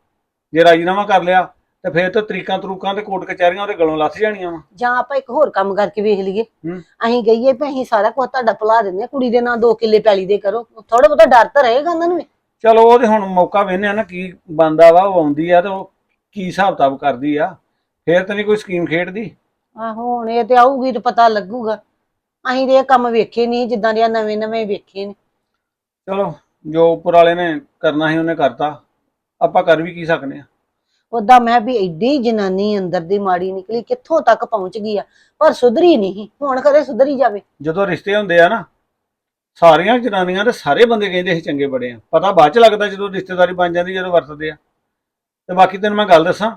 S7: ਜੇ ਰਾਜੀਨਾਮਾ ਕਰ ਲਿਆ ਤੇ ਫਿਰ ਤਾਂ ਤਰੀਕਾਂ ਤਰੂਕਾਂ ਤੇ ਕੋਰਟ ਕਚਹਿਰੀਆਂ ਉਹਦੇ ਗਲੋਂ ਲੱਥ ਜਾਣੀਆਂ ਵਾ।
S6: ਜਾਂ ਆਪਾਂ ਇੱਕ ਹੋਰ ਕੰਮ ਕਰਕੇ ਵੇਖ ਲਈਏ। ਅਸੀਂ ਗਈਏ ਵੀ ਅਸੀਂ ਸਾਰਾ ਕੁਝ ਤੁਹਾਡਾ ਭੁਲਾ ਦਿੰਦੇ ਹਾਂ ਕੁੜੀ ਦੇ ਨਾਂ ਦੋ ਕਿੱਲੇ ਪੈਲੀ ਦੇ ਕਰੋ। ਥੋੜਾ ਬਹੁਤਾ ਡਰ ਤਾਂ ਰਹੇਗਾ ਉਹਨਾਂ ਨੂੰ ਵੀ।
S7: ਚਲੋ ਉਹ ਤੇ ਹੁਣ ਮੌਕਾ ਵੇਨੇ ਆ ਨਾ ਕੀ ਬੰਦਾ ਵਾ ਉਹ ਆਉਂਦੀ ਆ ਤੇ ਉਹ ਕੀ ਹਿਸਾਬ ਕਿਤਾਬ ਕਰਦੀ ਆ। ਫੇਰ ਤਾਂ ਨਹੀਂ ਕੋਈ ਸਕੀਮ ਖੇਡਦੀ।
S6: ਆਹੋ ਹੁਣ ਇਹ ਤੇ ਆਊਗੀ ਤੇ ਪਤਾ ਲੱਗੂਗਾ। ਅਸੀਂ ਤੇ ਇਹ ਕੰਮ ਵੇਖੇ ਨਹੀਂ ਜਿੱਦਾਂ ਦੇ ਨਵੇਂ ਨਵੇਂ ਵੇਖੇ ਨੇ।
S7: ਚਲੋ ਜੋ ਉੱਪਰ ਵਾਲੇ ਨੇ ਕਰਨਾ ਸੀ ਉਹਨੇ ਕਰਤਾ। ਆਪਾਂ ਕਰ ਵੀ ਕੀ ਸਕਨੇ ਆ?
S6: ਉਦਾਂ ਮੈਂ ਵੀ ਐਡੀ ਜਨਾਨੀ ਅੰਦਰ ਦੀ ਮਾੜੀ ਨਿਕਲੀ ਕਿੱਥੋਂ ਤੱਕ ਪਹੁੰਚ ਗਈ ਆ? ਪਰ ਸੁਧਰੀ ਨਹੀਂ ਹੁਣ ਕਦੇ ਸੁਧਰੀ ਜਾਵੇ।
S7: ਜਦੋਂ ਰਿਸ਼ਤੇ ਹੁੰਦੇ ਆ ਨਾ ਸਾਰੀਆਂ ਜਨਾਨੀਆਂ ਤੇ ਸਾਰੇ ਬੰਦੇ ਕਹਿੰਦੇ ਅਸੀਂ ਚੰਗੇ ਬੜੇ ਆ। ਪਤਾ ਬਾਅਦ ਚ ਲੱਗਦਾ ਜਦੋਂ ਰਿਸ਼ਤੇਦਾਰੀ ਬਣ ਜਾਂਦੀ ਜਦੋਂ ਵਰਤਦੇ ਆ। ਤੇ ਬਾਕੀ ਤੈਨੂੰ ਮੈਂ ਗੱਲ ਦੱਸਾਂ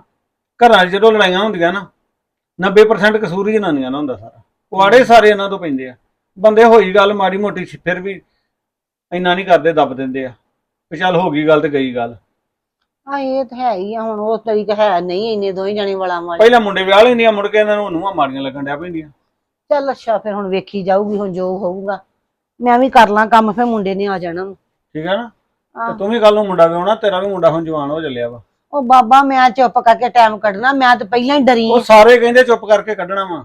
S7: ਘਰਾਂ 'ਚ ਜਦੋਂ ਲੜਾਈਆਂ ਹੁੰਦੀਆਂ ਨਾ 90% ਕਸੂਰ ਹੀ ਜਨਾਨੀਆਂ ਦਾ ਹੁੰਦਾ ਸਾਰਾ। ਪੁਆੜੇ ਸਾਰੇ ਇਹਨਾਂ ਤੋਂ ਪੈਂਦੇ ਆ। ਬੰਦੇ ਹੋਈ ਗੱਲ ਮਾੜੀ ਮੋਟੀ ਫਿਰ ਵੀ ਇੰਨਾ ਨਹੀਂ ਕਰਦੇ ਦੱਬ ਦਿੰਦੇ ਆ। ਵੀ ਚੱਲ ਹੋ ਗਈ ਗੱਲ ਤੇ ਗਈ ਗੱਲ।
S6: ਆ ਇਹ ਤਾਂ ਹੈ ਹੀ ਆ ਹੁਣ ਉਹ ਤਰੀਕ ਹੈ ਨਹੀਂ ਇੰਨੇ ਦੋਵੇਂ ਜਣੇ ਵਾਲਾ ਵਾਲੇ।
S7: ਪਹਿਲਾਂ ਮੁੰਡੇ ਵਿਆਹ ਲੈਂਦੀਆਂ ਮੁੜ ਕੇ ਇਹਨਾਂ ਨੂੰ ਨੂੰਹਾਂ ਮਾੜੀਆਂ ਲੱਗਣ ਡਿਆ ਪੈਂਦੀਆਂ।
S6: ਚੱਲ ਅੱਛਾ ਫਿਰ ਹੁਣ ਵੇਖੀ ਜਾਊਗੀ ਹੁਣ ਜੋ ਹੋਊਗਾ। ਮੈਂ ਵੀ ਕਰ ਲਾਂ ਕੰਮ ਫਿਰ ਮੁੰਡੇ ਨੇ ਆ ਜਾਣਾ
S7: ਠੀਕ ਹੈ ਨਾ। ਤੇ ਤੂੰ ਵੀ ਕੱਲ ਨੂੰ ਮੁੰਡਾ ਵਿਆਹਣਾ ਤੇਰਾ ਵੀ ਮੁੰਡਾ ਹੁਣ ਜਵਾਨ ਹੋ ਚੱਲਿਆ ਵਾ।
S6: ਉਹ ਬਾਬਾ ਮੈਂ ਚੁੱਪ ਕਰਕੇ ਟਾਈਮ ਕੱਢਣਾ ਮੈਂ ਤਾਂ ਪਹਿਲਾਂ ਹੀ ਡਰੀ
S7: ਉਹ। ਸਾਰੇ ਕਹਿੰਦੇ ਚੁੱਪ ਕਰਕੇ ਕੱਢਣਾ ਵਾ।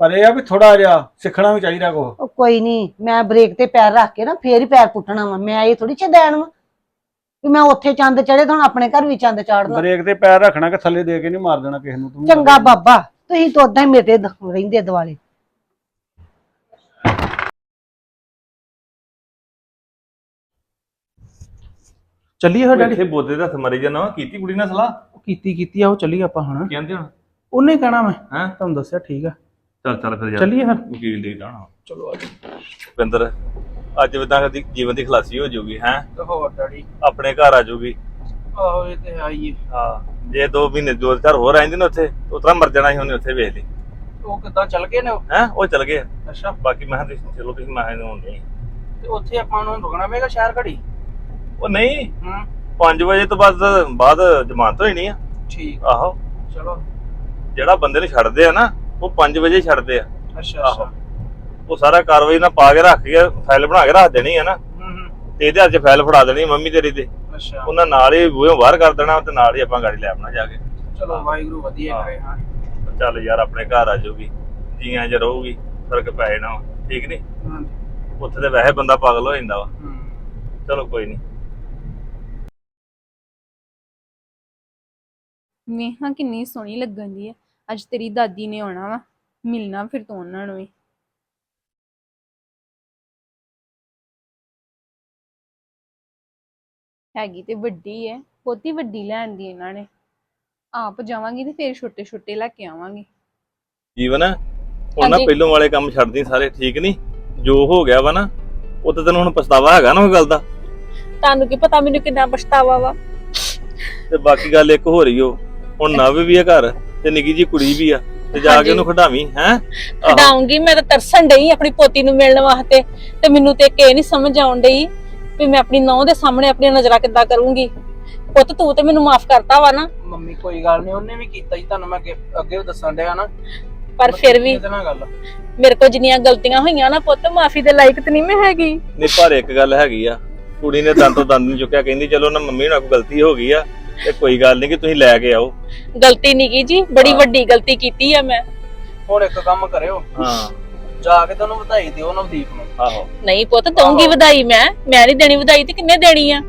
S7: ਪਰ ਇਹ ਆ ਵੀ ਥੋੜਾ ਜਿਹਾ ਸਿੱਖਣਾ ਵੀ ਚਾਹੀਦਾ ਕੋ
S6: ਉਹ ਕੋਈ ਨਹੀਂ ਮੈਂ ਬ੍ਰੇਕ ਤੇ ਪੈਰ ਰੱਖ ਕੇ ਨਾ ਫੇਰ ਹੀ ਪੈਰ ਪੁੱਟਣਾ ਵਾ। ਮੈਂ ਇਹ ਥੋੜੀ ਛਦੈਣ ਵਾ ਵੀ ਮੈਂ ਉੱਥੇ ਚੰਦ ਚੜੇ ਤਾਂ ਹੁਣ ਆਪਣੇ ਘਰ ਵੀ ਚੰਦ ਚਾੜ ਦਾਂ
S7: ਬ੍ਰੇਕ ਤੇ ਪੈਰ ਰੱਖਣਾ ਕਿ ਥੱਲੇ ਦੇ ਕੇ ਨਹੀਂ ਮਾਰ ਦੇਣਾ ਕਿਸੇ ਨੂੰ ਤੂੰ
S6: ਚੰਗਾ ਬਾਬਾ ਤੁਸੀਂ ਤਾਂ ਉਦਾਂ ਹੀ ਮੇਰੇ ਤੇ ਦ- ਰਹਿੰਦੇ ਦਿਵਾਲੇ
S3: ਚੱਲੀਏ ਫਿਰ ਡੈਡੀ?
S4: ਇੱਥੇ ਬੋਦੇ ਦੇ ਹੱਥ ਮਰੀ ਜਾਣਾ ਕੀਤੀ ਕੁੜੀ ਨਾਲ ਸਲਾਹ?
S3: ਕੀਤੀ ਕੀਤੀ ਆ ਉਹ ਚੱਲੀਏ ਆਪਾਂ ਹੁਣ।
S4: ਕਹਿੰਦੇ ਹੁਣ?
S3: ਉਹਨੇ ਕਹਿਣਾ ਮੈਂ।
S4: ਹੈਂ?
S3: ਤੁਹਾਨੂੰ ਦੱਸਿਆ ਠੀਕ ਆ।
S4: ਚੱਲ ਚੱਲ ਫਿਰ ਯਾਰ।
S3: ਚੱਲੀਏ ਫਿਰ।
S4: ਵਕੀਲ ਦੇ ਜਾਣਾ।
S3: ਚਲੋ ਆ
S4: ਪਿੰਦਰ ਅੱਜ ਵਿਦਾਂ ਦੀ ਜੀਵਨ ਦੀ ਖਲਾਸੀ ਹੋ ਜਾਊਗੀ ਹੈ?
S3: ਤੇ ਹੋਰ ਡੈਡੀ?
S4: ਆਪਣੇ ਘਰ ਆ ਜਾਊਗੀ
S3: ਆਹੋ ਇਹ ਤੇ ਆਈਏ
S4: ਹਾਂ ਜੇ 2 ਮਹੀਨੇ ਦੋ ਘਰ ਹੋਰ ਰਹਿੰਦੇ ਨੇ ਉੱਥੇ ਉਤਰਾ ਮਰ ਜਾਣਾ ਸੀ ਉਹਨੇ ਉੱਥੇ ਵੇਖ ਲਈ।
S3: ਉਹ ਕਿੱਦਾਂ ਚੱਲ ਗਏ ਨੇ ਉਹ?
S4: ਹੈ? ਉਹ ਚਲ ਗਏ
S3: ਅੱਛਾ।
S4: ਬਾਕੀ ਮੈਂ ਕਿਹਾ ਤੁਸੀਂ ਚਲੋ ਤੁਸੀਂ ਮੈਂ ਨੂੰ ਨਹੀਂ
S3: ਤੇ ਉੱਥੇ ਆਪਾਂ ਨੂੰ ਰੁਕਣਾ ਪਏਗਾ ਸ਼ਹਿਰ ਘੜੀ?
S4: ਉਹ ਨਹੀਂ।
S3: ਹੂੰ।
S4: 5 ਵਜੇ ਤੋਂ ਬਾਅਦ ਬਾਅਦ ਜ਼ਮਾਨਤ ਹੋਈ ਨਹੀਂ ਆ।
S3: ਠੀਕ।
S4: ਆਹੋ।
S3: ਚਲੋ।
S4: ਜਿਹੜਾ ਬੰਦੇ ਨੂੰ ਛੱਡਦੇ ਆ ਨਾ ਉਹ 5 ਵਜੇ ਛੱਡਦੇ ਆ।
S3: ਅੱਛਾ
S4: ਆਹੋ।
S3: ਅੱਛਾ
S4: ਉਹ ਸਾਰਾ ਕਾਰਵਾਈ ਨਾਲ ਪਾ ਕੇ ਰੱਖ ਕੇ ਫਾਈਲ ਬਣਾ ਕੇ ਰੱਖ ਦੇਣੀ ਨਾ।
S3: ਹੂੰ ਹੂੰ।
S4: ਤੇ ਇਹਦੇ 'ਚ ਫਾਈਲ ਫੜਾ ਦੇਣੀ ਮੰਮੀ ਤੇਰੀ ਤੇ।
S3: ਅੱਛਾ।
S4: ਉਹਨਾਂ ਨਾਲ ਹੀ ਬੂਹੇ ਬਾਹਰ ਕਰ ਦੇਣਾ ਤੇ ਨਾਲ ਹੀ ਆਪਾਂ ਗਾੜੀ ਲੈ ਆਪਣਾ ਜਾ ਕੇ।
S3: ਚਲੋ ਵਾਹਿਗੁਰੂ ਵਧੀਆ। ਕਰੇ ਹਾਂ।
S4: ਚੱਲ ਯਾਰ ਆਪਣੇ ਘਰ ਆ ਜਾਊਗੀ। ਜੀਆਂ ਚ ਰਹੂਗੀ ਫ਼ਰਕ ਪੈ ਜਾਣਾ ਠੀਕ ਨਹੀਂ ਉੱਥੇ ਤੇ ਵੈਸੇ ਬੰਦਾ ਪਾਗਲ ਹੋ ਜਾਂਦਾ ਵਾ।
S3: ਹੂੰ।
S4: ਚਲੋ ਕੋਈ ਨਹੀਂ
S5: ਵੇਖਾਂ ਕਿੰਨੀ ਸੋਹਣੀ ਲੱਗਣ ਦੀ ਹੈ ਅੱਜ ਤੇਰੀ ਦਾਦੀ ਨੇ ਆਉਣਾ ਵਾ। ਮਿਲਣਾ ਫਿਰ ਤੋਂ ਉਹਨਾਂ ਨੂੰ ਵੀ। ਹੈਗੀ ਤੇ ਵੱਡੀ ਹੈ ਬਹੁਤੀ ਵੱਡੀ ਲੈਣ ਦੀ ਇਹਨਾਂ ਨੇ। ਆਪ ਜਾਵਾਂਗੀ ਤੇ ਫਿਰ ਛੋਟੇ ਛੋਟੇ ਲੈ ਕੇ ਆਵਾਂਗੀ।
S4: ਜੀਵਨ ਹੁਣ ਨਾ
S5: ਹਾਂਜੀ।
S4: ਪਹਿਲੋਂ ਵਾਲੇ ਕੰਮ ਛੱਡਦੀ ਸਾਰੇ ਠੀਕ ਨਹੀਂ ਜੋ ਹੋ ਗਿਆ ਵਾ ਨਾ ਉਹ ਤੇ ਤੈਨੂੰ ਹੁਣ ਪਛਤਾਵਾ ਹੈਗਾ ਨਾ ਉਹ ਗੱਲ ਦਾ?
S8: ਤੁਹਾਨੂੰ ਕੀ ਪਤਾ ਮੈਨੂੰ ਕਿੰਨਾ ਪਛਤਾਵਾ ਵਾ?
S4: ਤੇ ਬਾਕੀ ਗੱਲ ਇੱਕ ਹੋ ਰਹੀ ਓ ਹੁਣ ਨਵ ਵੀ ਆ ਘਰ ਤੇ ਨਿੱਕੀ ਜੀ ਕੁੜੀ ਵੀ ਆ ਤੇ ਜਾ
S8: ਹਾਂਜੀ।
S4: ਕੇ ਉਹਨੂੰ ਖਡਾਵੀਂ ਹੈ?
S8: ਖਡਾਉਂਗੀ ਮੈਂ ਤਾਂ ਤਰਸਣ ਡਈ ਆਪਣੀ ਪੋਤੀ ਨੂੰ ਮਿਲਣ ਵਾਸਤੇ ਤੇ ਮੈਨੂੰ ਤੇ ਇਹ ਨਹੀਂ ਸਮਝ ਆਉਣ ਡਈ। ਵੀ ਮੈਂ ਆਪਣੀ ਨੌਂ ਦੇ ਸਾਹਮਣੇ ਆਪਣੀਆਂ ਨਜ਼ਰਾਂ ਕਿੱਦਾਂ ਕਰੂੰਗੀ? ਪੁੱਤ ਤੂੰ ਤੇ ਮੈਨੂੰ ਮਾਫ ਕਰਤਾ ਵਾ ਨਾ।
S3: ਮੰਮੀ ਕੋਈ ਗੱਲ ਨਹੀਂ ਉਹਨੇ ਵੀ ਕੀਤਾ ਜੀ ਤੁਹਾਨੂੰ ਮੈਂ ਅੱਗੇ ਅੱਗੇ ਵੀ ਦੱਸਣ ਡਿਆ ਨਾ।
S8: ਪਰ ਫਿਰ ਵੀ
S3: ਇਹਦੇ ਨਾਲ ਗੱਲ।
S8: ਮੇਰੇ ਕੋਲ ਜਿੰਨੀਆਂ ਗਲਤੀਆਂ ਹੋਈਆਂ ਨਾ ਪੁੱਤ ਮਾਫੀ ਦੇ ਲਾਇਕ ਤੇ ਨਹੀਂ ਮੈਂ ਹੈਗੀ।
S4: ਨਹੀਂ ਪਰ ਇੱਕ ਗੱਲ ਹੈਗੀ ਆ। ਕੁੜੀ ਨੇ ਦੰਦ ਤੋਂ ਦੰਦ ਨਹੀਂ ਚੁੱਕਿਆ ਕਹਿੰਦੀ ਚਲੋ ਨਾ ਮੰਮੀ ਨਾਲ ਕੋਈ ਗਲਤੀ ਹੋ ਗਈ ਆ ਤੇ ਕੋਈ ਗੱਲ ਨਹੀਂ ਕਿ ਤੁਸੀਂ ਲੈ ਕੇ ਆਓ।
S8: ਗਲਤੀ ਨਹੀਂ ਕੀ ਜੀ ਬੜੀ। ਵੱਡੀ ਗਲਤੀ ਕੀਤੀ ਆ ਮੈਂ।
S3: ਹੁਣ ਇੱਕ ਕੰਮ ਕਰਿਓ।
S4: ਹਾਂ।
S3: ਜਾ ਕੇ ਤੁਹਾਨੂੰ ਵਧਾਈ ਦਿਓ ਨਵਦੀਪ ਨੂੰ।
S4: ਆਹੋ।
S8: ਨਹੀਂ ਪੁੱਤ ਦਊਂਗੀ ਵਧਾਈ ਮੈਂ। ਮੈਂ ਨਹੀਂ ਦੇਣੀ ਵਧਾਈ ਤੇ ਕਿੰਨੇ ਦੇਣੀ ਆ?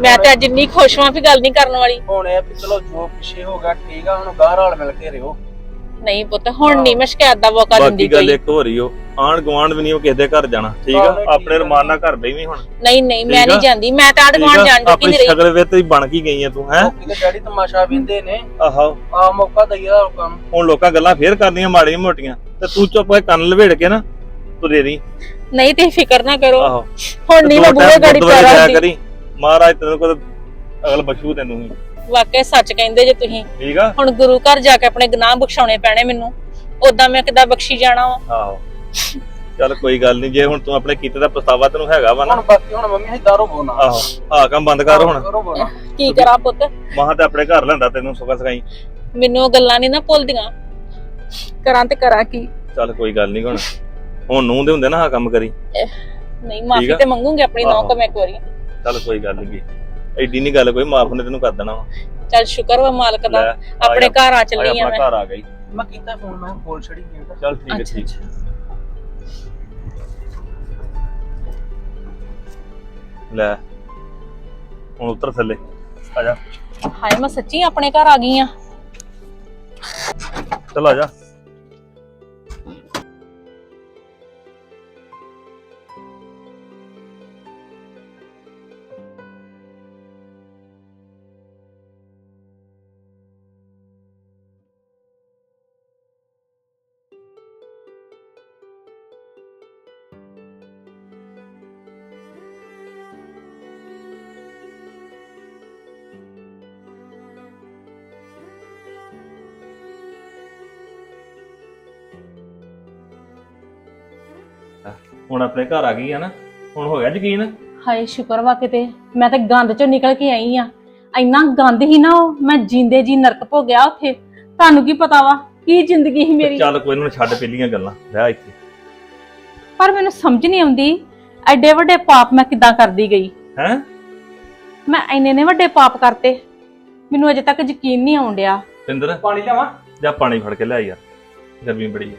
S8: ਮੈਂ ਤੇ ਅੱਜ ਇੰਨੀ ਖੁਸ਼ ਹਾਂ ਵੀ ਗੱਲ ਨਹੀਂ ਕਰਨ ਵਾਲੀ।
S3: ਹੁਣ ਇਹ ਵੀ ਚਲੋ ਜੋ ਪਿੱਛੇ ਹੋ ਗਿਆ ਠੀਕ ਆ ਹੁਣ ਗਾਹ ਨਾਲ ਮਿਲ ਕੇ ਰਿਓ
S8: ਨਹੀਂ ਪੁੱਤ ਹੁਣ ਨਹੀਂ ਮੈਂ ਸ਼ਿਕਾਇਤ ਦਾ ਮੌਕਾ ਦਿੰਦੀ
S4: ਬਾਕੀ ਗੱਲ ਇੱਕ ਹੋ ਰਹੀ ਓ ਆਣ ਗਵਾਂਡ ਵੀ ਨਹੀਂ ਉਹ ਕਿਸੇ ਦੇ ਘਰ ਜਾਣਾ ਠੀਕ ਆ? ਆਪਣੇ। ਰਮਾਨ ਨਾਲ ਘਰ ਬਈ ਹੁਣ।
S8: ਨਹੀਂ ਨਹੀਂ ਮੈਂ ਨਹੀਂ। ਜਾਂਦੀ। ਮੈਂ ਤਾਂ
S4: ਠੀਕ
S8: ਆੜਗਵਾਨ
S4: ਆ?
S8: ਜਾਣ
S4: ਆਪਣੀ
S8: ਨਹੀਂ ਰਹੀ।
S4: ਸ਼ਕਲ ਵੇ ਤੇ ਬਣ ਕੀ ਗਈ ਆ ਤੂੰ ਹੈ?
S3: ਕਿਤੇ ਡੈਡੀ ਤਮਾਸ਼ਾ ਵਿੰਦੇ ਨੇ।
S4: ਆਹੋ।
S3: ਆ ਮੌਕਾ ਦਈਦਾ ਲੋਕਾਂ ਨੂੰ
S4: ਹੁਣ ਲੋਕਾਂ ਗੱਲਾਂ ਫੇਰ ਕਰਦੀਆਂ ਮਾੜੀਆਂ ਮੋਟੀਆਂ। ਤੇ ਤੂੰ ਚੁੱਪ ਕੇ ਕੰਨ ਲਵੇੜ ਕੇ ਨਾ ਤੁਰੇ ਰਹੀ
S8: ਨਹੀਂ ਤੇ ਫਿਕਰ ਨਾ ਕਰੋ।
S4: ਆਹੋ।
S8: ਹੁਣ ਨਹੀਂ ਮੈਂ
S4: ਦੋ
S8: ਬੂਹੇ ਗਾੜੀ ਪੈਰਾਂ ਦੀ
S4: ਕਰੀ। ਮਹਾਰਾਜ ਤੈਨੂੰ ਕੋਈ ਅਗਲ ਬਖਸ਼ੂ ਤੈਨੂੰ ਵੀ।
S8: ਵਾਕਿਆ ਸੱਚ ਕਹਿੰਦੇ ਜੇ ਤੁਸੀਂ।
S4: ਠੀਕ ਆ?
S8: ਹੁਣ ਗੁਰੂ ਘਰ ਜਾ ਕੇ ਆਪਣੇ ਗੁਨਾਹ ਬਖਸ਼ਾਉਣੇ ਪੈਣੇ ਮੈਨੂੰ। ਉਦਾਂ ਮੈਂ ਕਿੱਦਾਂ ਬਖਸ਼ੀ ਜਾਣਾ ਵਾ?
S4: ਆਹੋ। ਚੱਲ ਕੋਈ ਗੱਲ ਨਹੀਂ ਜੇ ਹੁਣ ਤੂੰ ਆਪਣੇ ਕੀਤੇ ਦਾ ਪਛਤਾਵਾ ਤੈਨੂੰ ਹੈਗਾ ਵਾ ਨਾ।
S3: ਹੁਣ ਬਾਕੀ ਹੁਣ ਮੰਮੀ ਅਸੀਂ ਦਾਰੋ ਬੋਨਾ
S4: ਆਹੋ। ਆਹ ਕੰਮ ਬੰਦ ਕਰ ਹੁਣ।
S3: ਬੋਨਾ
S8: ਕੀ ਕਰਾਂ ਪੁੱਤ?
S4: ਮਹਾਂ ਤੇ ਆਪਣੇ ਘਰ ਲੈਂਦਾ ਤੈਨੂੰ ਸੁੱਕਾ ਸਕਾਈ।
S8: ਮੈਨੂੰ ਉਹ ਗੱਲਾਂ ਨਹੀਂ ਨਾ ਭੁੱਲਦੀਆਂ। ਕਰਾਂ ਤੇ ਕਰਾਂ ਕੀ?
S4: ਚੱਲ ਕੋਈ ਗੱਲ ਨਹੀਂ ਹੁਣ। ਹੁਣ ਨੂੰ ਦੇ ਹੁੰਦੇ ਨਾ ਆਹ ਕੰਮ ਕਰੀ।
S8: ਨਹੀਂ ਮਾਫੀ
S4: ਆ।
S8: ਤੇ ਮੰਗੂਗੀ ਆਪਣੀ ਨੌਂ। ਕੋ ਮੈਂ ਇੱਕ ਵਾਰੀ।
S4: ਚੱਲ ਕੋਈ ਗੱਲ ਨਹੀਂ ਐਡੀ ਨਹੀਂ ਗੱਲ ਕੋਈ ਮਾਫ ਨੇ ਤੈਨੂੰ ਕਰ ਦੇਣਾ ਵਾ।
S8: ਚੱਲ ਸ਼ੁਕਰ ਵਾ ਮਾਲਕ ਦਾ।
S4: ਆ
S8: ਆਪਣੇ ਘਰ ਆ
S4: ਆ
S8: ਚੱਲੀ ਆ
S4: ਆਪਣਾ
S8: ਮੈਂ।
S4: ਘਰ ਆ ਗਈ।
S3: ਮੈਂ ਕੀਤਾ ਫੋਨ ਮੈਂ ਬੋਲ ਛੜੀ ਗਿਆ
S4: ਚੱਲ ਠੀਕ ਹੈ ਠੀਕ। ਲੈ ਹੁਣ ਉੱਤਰ ਥੱਲੇ। ਆ ਜਾ।
S8: ਹਾਏ ਮੈਂ ਸੱਚੀ ਆਪਣੇ ਘਰ ਆ ਗਈ ਆ।
S4: ਚੱਲ ਆ ਜਾ। ਹੁਣ ਆਪਣੇ ਘਰ ਆ ਗਈ ਆ ਨਾ ਹੁਣ ਹੋ ਗਿਆ ਯਕੀਨ?
S8: ਹਾਏ ਸ਼ੁਕਰ ਵਾ ਕਿਤੇ। ਮੈਂ ਤੇ ਗੰਦ ਚੋਂ ਨਿਕਲ ਕੇ ਆਈ ਆ। ਇੰਨਾ ਗੰਦ ਹੀ ਨਾ ਉਹ ਮੈਂ ਜਿੰਦੇ ਜੀ ਨਰਕ ਭੋ ਗਿਆ ਉੱਥੇ। ਤੁਹਾਨੂੰ ਕੀ ਪਤਾ ਵਾ ਕੀ ਜ਼ਿੰਦਗੀ ਸੀ ਮੇਰੀ?
S4: ਚੱਲ ਕੋਈ ਨੂੰ ਛੱਡ ਪਹਿਲੀਆਂ ਗੱਲਾਂ ਰਹਿ ਇੱਥੇ।
S8: ਪਰ ਮੈਨੂੰ ਸਮਝ ਨਹੀਂ ਆਉਂਦੀ ਐਡੇ ਵੱਡੇ ਪਾਪ ਮੈਂ ਕਿੱਦਾਂ ਕਰਦੀ ਗਈ?
S4: ਹੈ?
S8: ਮੈਂ ਇੰਨੇ ਨੇ ਵੱਡੇ ਪਾਪ ਕਰਤੇ। ਮੈਨੂੰ ਅਜੇ ਤੱਕ ਯਕੀਨ ਨਹੀਂ ਆਉਣ ਡਿਆ।
S4: ਪਿੰਦਰ
S3: ਪਾਣੀ ਲਿਆਵਾਂ?
S4: ਜਾ ਪਾਣੀ ਫੜ ਕੇ ਲਿਆ ਯਾਰ ਗਰਮੀ ਬੜੀ ਹੈ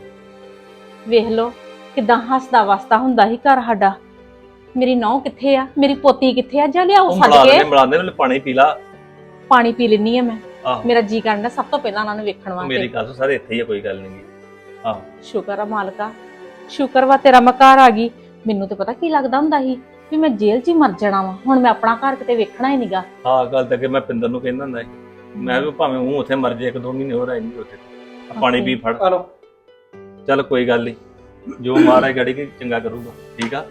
S8: ਵੇਖ ਲਓ ਕਿਦਾਂ ਹੱਸਦਾ ਵਸਦਾ ਹੁੰਦਾ ਸੀ ਘਰ ਸਾਡਾ। ਮੇਰੀ ਨੌਂ ਕਿੱਥੇ ਆ? ਮੇਰੀ ਪੋਤੀ ਕਿੱਥੇ ਆ? ਜਾ ਲਿਆਓ
S4: ਉਹ
S8: ਸੱਦ
S4: ਮਿਲਾ
S8: ਕੇ।
S4: ਦੇ ਮਿਲਾ ਦੇ ਪਾਣੀ ਪੀ ਲਾ।
S8: ਪਾਣੀ ਪੀ ਲੈਣੀ ਆ ਮੈਂ।
S4: ਆਹੋ।
S8: ਮੇਰਾ ਜੀ ਕਰਦਾ ਸਭ ਤੋਂ ਪਹਿਲਾਂ ਉਹਨਾਂ ਨੂੰ ਵੇਖਣ
S4: ਮੇਰੀ
S8: ਵਾਸਤੇ।
S4: ਗੱਲ ਸੁਣ, ਸਾਰੇ ਇੱਥੇ ਹੀ ਆ ਕੋਈ ਗੱਲ ਨਹੀਂ ਆਹੋ।
S8: ਸ਼ੁਕਰ ਆ ਮਾਲਕਾ ਸ਼ੁਕਰ ਵਾ ਤੇਰਾ ਮੈਂ ਘਰ ਆ ਗਈ। ਮੈਨੂੰ ਤੇ ਪਤਾ ਕੀ ਲੱਗਦਾ ਹੁੰਦਾ ਸੀ ਵੀ ਮੈਂ ਜੇਲ੍ਹ 'ਚ ਹੀ ਮਰ ਜਾਣਾ ਵਾ। ਹੁਣ ਮੈਂ ਆਪਣਾ ਘਰ ਕਿਤੇ ਵੇਖਣਾ ਹੀ ਨਹੀਂਗਾ
S4: ਹਾਂ ਗੱਲ ਤਾਂ ਕਿ ਮੈਂ ਪਿੰਦਰ ਨੂੰ ਕਹਿੰਦਾ ਹੁੰਦਾ ਸੀ। ਮੈਂ ਵੀ ਭਾਵੇਂ ਉਹ ਉੱਥੇ ਮਰ ਜਾਏ ਇੱਕ ਦੋ ਮਹੀਨੇ ਹੋਰ ਆਈ ਨਹੀਂ ਉੱਥੇ। ਆਹ ਪਾਣੀ ਪੀ ਫੜ।
S3: ਲਓ
S4: ਚੱਲ ਕੋਈ ਗੱਲ ਨਹੀਂ ਜੋ ਮਹਾਰਾਜ ਗੜੀ ਕੇ ਚੰਗਾ ਕਰੂਗਾ ਠੀਕ ਆ?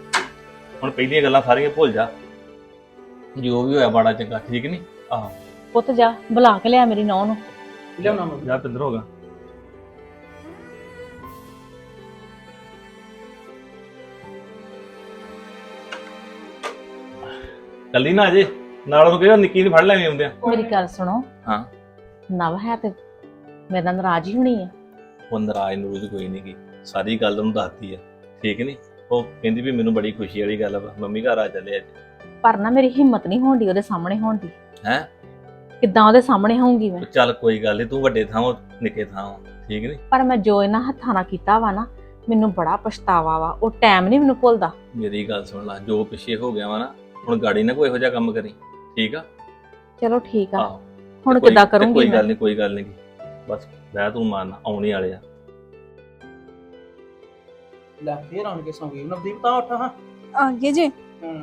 S4: ਹੁਣ ਪਹਿਲੀਆਂ ਗੱਲਾਂ ਸਾਰੀਆਂ ਭੁੱਲ ਜਾ। ਜੋ ਵੀ ਹੋਇਆ ਮਾੜਾ ਚੰਗਾ ਠੀਕ ਨਹੀਂ ਆਹੋ।
S8: ਪੁੱਤ ਜਾ ਬੁਲਾ ਕੇ ਲਿਆ ਮੇਰੀ ਨੌਂ ਨੂੰ।
S3: ਲਿਆਉਣਾ ਮੰਮੀ
S4: ਜਾ ਪਿੰਦਰ ਹੋਗਾ ਕੱਲੀ ਨਾ ਅਜੇ ਨਾਲ ਉਹਨੂੰ ਕਿਹਾ ਨਿੱਕੀ ਨੂੰ ਫੜ ਲੈਵੇਂ ਆਉਂਦੇ ਆ
S8: ਮੇਰੀ ਗੱਲ ਸੁਣੋ।
S4: ਹਾਂ।
S8: ਨਵ ਹੈ ਤੇ ਮੇਰੇ ਨਾਲ ਨਾਰਾਜ਼ ਹੀ ਹੋਣੀ ਆ।
S4: ਉਹ ਨਾਰਾਜ਼ ਨੂਰਜ ਕੋਈ ਨਹੀਂ ਗੀ। ਸਾਰੀ ਗੱਲ ਉਹਨੂੰ ਦੱਸਦੀ ਆ। ਠੀਕ ਨਹੀਂ ਉਹ ਕਹਿੰਦੀ ਵੀ ਮੈਨੂੰ ਬੜੀ ਖੁਸ਼ੀ ਵਾਲੀ ਗੱਲ ਵਾ। ਮੰਮੀ ਘਰ ਆ ਚੱਲੇ ਅੱਜ।
S8: ਪਰ ਨਾ ਮੇਰੀ ਹਿੰਮਤ ਨਹੀਂ ਹੋਣ ਦੀ ਉਹਦੇ ਸਾਹਮਣੇ ਹੋਣ ਦੀ।
S4: ਹੈਂ?
S8: ਕਿੱਦਾਂ ਉਹਦੇ ਸਾਹਮਣੇ ਹੋਊਂਗੀ ਮੈਂ?
S4: ਚੱਲ ਕੋਈ ਗੱਲ ਨਹੀਂ ਤੂੰ ਵੱਡੇ ਥਾਂ ਉਹ ਨਿੱਕੇ ਥਾਂ ਵਾਂ, ਠੀਕ ਨਹੀਂ
S8: ਪਰ ਮੈਂ ਜੋ ਇਹਨਾਂ ਹੱਥਾਂ ਨਾਲ ਕੀਤਾ ਵਾ ਨਾ ਮੈਨੂੰ ਬੜਾ ਪਛਤਾਵਾ ਵਾ। ਉਹ ਟਾਈਮ ਨਹੀਂ ਮੈਨੂੰ ਭੁੱਲਦਾ।
S4: ਮੇਰੀ ਗੱਲ ਸੁਣ ਲੈ ਜੋ ਪਿੱਛੇ ਹੋ ਗਿਆ ਵਾ ਨਾ ਹੁਣ ਗਾੜੀ ਨਾ ਕੋਈ ਇਹੋ ਜਿਹਾ ਕੰਮ ਕਰੀ। ਠੀਕ ਆ?
S8: ਚਲੋ ਠੀਕ ਆ।
S4: ਆਹੋ।
S8: ਹੁਣ
S4: ਕੋਈ-
S8: ਕਿੱਦਾਂ
S4: ਤੇ
S8: ਕਰੂੰਗੀ
S4: ਕੋਈ
S8: ਮੈਂ?
S4: ਗੱਲ ਨਹੀਂ ਕੋਈ ਗੱਲ ਨਹੀਂ ਬਸ ਬਹਿ ਤੂੰ ਮਾਨ ਆਉਣੇ ਵਾਲੇ ਆ।
S3: ਲੈ ਫੇਰ ਆਣ ਕੇ ਸੌਂ ਗਈ ਨਵਦੀਪ ਤਾਂ ਉੱਠ ਹਾਂ।
S5: ਆ ਗਏ ਜੇ।
S3: ਹੂੰ।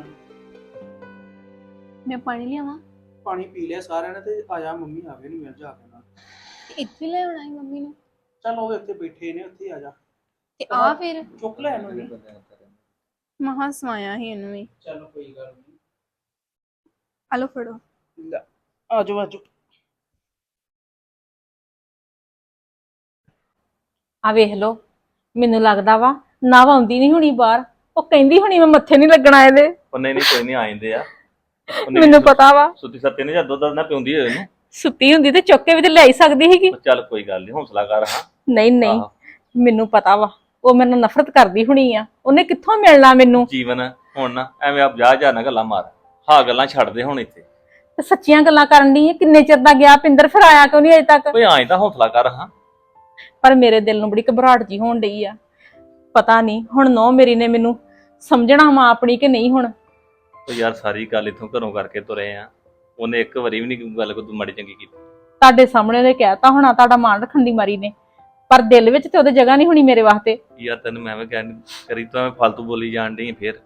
S5: ਮੈਂ ਪਾਣੀ ਲਿਆਵਾਂ?
S3: ਪਾਣੀ ਪੀ ਲਿਆ ਸਾਰਿਆਂ ਨੇ ਤੇ ਆ ਜਾ ਮੰਮੀ ਆ ਗਏ ਨਹੀਂ ਮਿਲ ਜਾ ਕੇ ਨਾਲ।
S5: ਇੱਥੇ ਲੈ ਆਉਣਾ ਹੈ ਮੰਮੀ ਨੂੰ।
S3: ਚੱਲ ਉਹ ਉੱਥੇ ਬੈਠੇ ਨੇ ਉੱਥੇ ਆ ਜਾ।
S5: ਤੇ ਆ ਫਿਰ।
S3: ਚੁੱਕ ਲੈ ਇਹਨੂੰ ਵੀ।
S5: ਮਹਾ ਸਵਾਇਆ ਹੀ ਇਹਨੂੰ ਵੀ।
S3: ਚੱਲ ਕੋਈ ਗੱਲ ਨਹੀਂ।
S5: ਆਲੋ ਫੜੋ।
S3: ਲੈ ਆ ਜਾਓ ਆ ਜਾਓ।
S8: ਆ ਵੇਖ ਲਓ ਮੈਨੂੰ ਲੱਗਦਾ ਵਾ ਨਵ ਆਉਂਦੀ ਨਹੀਂ ਹੋਣੀ ਬਾਹਰ। ਉਹ ਕਹਿੰਦੀ ਹੋਣੀ ਮੈਂ ਮੱਥੇ ਨਹੀਂ ਲੱਗਣਾ ਇਹਦੇ।
S4: ਉਹ ਨਹੀਂ ਨਹੀਂ ਕੋਈ ਨਹੀਂ ਆ ਆ। ਉਹਨੇ
S8: ਮੈਨੂੰ ਪਤਾ ਵਾ।
S4: ਸੁੱਤੀ ਸੱਤੇ ਨੇ ਜਾਂ ਦੁੱਧ ਨਾ ਪਿਉਂਦੀ ਹੋਏ ਉਹਨੂੰ।
S8: ਸੁੱਤੀ ਹੁੰਦੀ ਤੇ ਚੁੱਕ ਕੇ ਵੀ ਤੇ ਲਿਆਈ ਸਕਦੀ ਸੀਗੀ।
S4: ਉਹ ਚੱਲ ਕੋਈ ਗੱਲ ਨਹੀਂ ਹੌਸਲਾ ਕਰ ਹਾਂ।
S8: ਨਹੀਂ ਨਹੀਂ
S4: ਆਹੋ।
S8: ਮੈਨੂੰ ਪਤਾ ਵਾ। ਉਹ ਮੇਰੇ ਨਾਲ ਨਫ਼ਰਤ ਕਰਦੀ ਹੋਣੀ ਆ। ਉਹਨੇ ਕਿੱਥੋਂ ਮਿਲਣਾ ਮੈਨੂੰ?
S4: ਜੀਵਨ ਹੁਣ ਨਾ ਐਵੇਂ ਆਪ ਜਾ ਜਾ ਨਾ ਗੱਲਾਂ ਮਾਰ। ਹਾਂ ਗੱਲਾਂ ਛੱਡ ਦੇ ਹੁਣ ਇੱਥੇ।
S8: ਤੇ ਸੱਚੀਆਂ ਗੱਲਾਂ ਕਰਨ ਦੀ ਕਿੰਨੇ ਚਿਰ ਦਾ ਗਿਆ ਪਿੰਦਰ ਫਿਰ ਆਇਆ ਕਿਉਂ ਨਹੀਂ ਅਜੇ ਤੱਕ?
S4: ਓਏ ਆਏ ਤਾਂ ਹੌਸਲਾ ਕਰ ਹਾਂ।
S8: ਪਰ ਮੇਰੇ ਦਿਲ ਨੂੰ ਬੜੀ ਘਬਰਾਹਟ ਜੀ ਹੋਣ ਡਈ ਆ। ਪਤਾ ਨਹੀਂ ਹੁਣ ਨੋ ਮੇਰੀ ਨੇ ਮੈਨੂੰ ਸਮਝਣਾ ਮਾਂ ਆਪਣੀ ਕਿ ਨਹੀਂ ਹੁਣ?
S4: ਉਹ ਯਾਰ ਸਾਰੀ ਗੱਲ ਇੱਥੋਂ ਘਰੋਂ ਕਰਕੇ ਤੁਰੇ ਆ। ਉਹਨੇ ਇੱਕ ਵਾਰੀ ਵੀ ਨਹੀਂ ਗੱਲ ਕੋਈ ਮਾੜੀ ਚੰਗੀ ਕੀਤੀ।
S8: ਤੁਹਾਡੇ ਸਾਹਮਣੇ ਉਹਨੇ ਕਹਿਤਾ ਹੋਣਾ ਤੁਹਾਡਾ ਮਾਣ ਰੱਖਣ ਦੀ ਮਾਰੀ ਨੇ। ਪਰ ਦਿਲ ਵਿੱਚ ਤੇ ਉਹਦੇ ਜਗ੍ਹਾ ਨਹੀਂ ਹੋਣੀ ਮੇਰੇ ਵਾਸਤੇ।
S4: ਯਾਰ ਤੈਨੂੰ ਮੈਂ ਐਵੇਂ ਕਹਿ ਕਰੀ ਤਾਂ ਮੈਂ ਫालतू ਬੋਲੀ ਜਾਣ ਡਈ ਫੇਰ।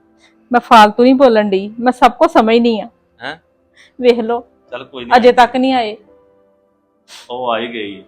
S8: ਮੈਂ ਫਾਲਤੂ ਨਹੀਂ ਬੋਲਣ ਡਈ ਮੈਂ ਸਭ ਕੁਝ ਸਮਝਦੀ ਆ।
S4: ਹੈਂ?
S8: ਵੇਖ ਲਓ
S4: ਚੱਲ ਕੋਈ ਨਹੀਂ
S8: ਅਜੇ ਤੱਕ ਨਹੀਂ ਆਏ।
S4: ਉਹ ਆ ਹੀ ਗਈ।